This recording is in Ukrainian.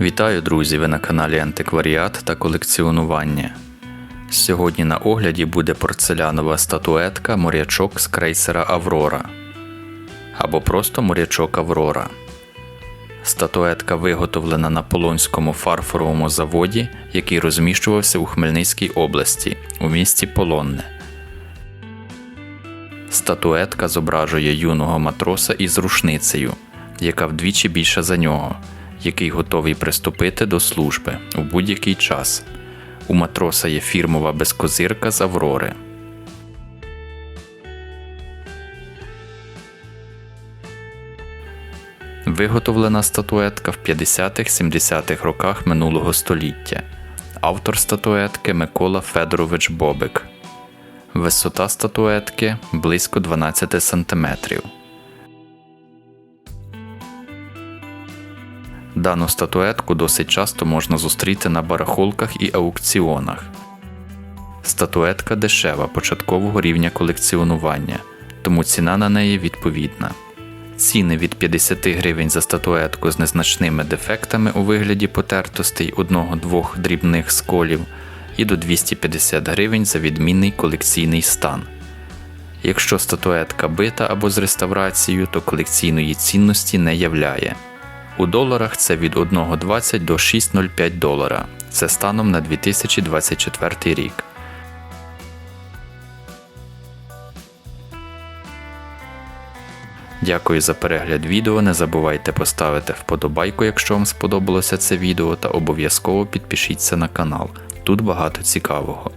Вітаю, друзі! Ви на каналі Антикваріат та колекціонування. Сьогодні на огляді буде порцелянова статуетка морячок з крейсера Аврора або просто морячок Аврора. Статуетка виготовлена на Полонському фарфоровому заводі, який розміщувався у Хмельницькій області у місті Полонне. Статуетка зображує юного матроса із рушницею, яка вдвічі більша за нього, який готовий приступити до служби у будь-який час. У матроса є фірмова безкозирка з Аврори. Виготовлена статуетка в 50-70-х роках минулого століття. Автор статуетки Микола Федорович Бобик. Висота статуетки близько 12 см. Дану статуетку досить часто можна зустріти на барахолках і аукціонах. Статуетка дешева початкового рівня колекціонування, тому ціна на неї відповідна. Ціни від 50 гривень за статуетку з незначними дефектами у вигляді потертостей одного-двох дрібних сколів і до 250 гривень за відмінний колекційний стан. Якщо статуетка бита або з реставрацією, то колекційної цінності не являє. У доларах це від 1,20 до 6,05 долара. Це станом на 2024 рік. Дякую за перегляд відео. Не забувайте поставити вподобайку, якщо вам сподобалося це відео, та обов'язково підпишіться на канал. Тут багато цікавого.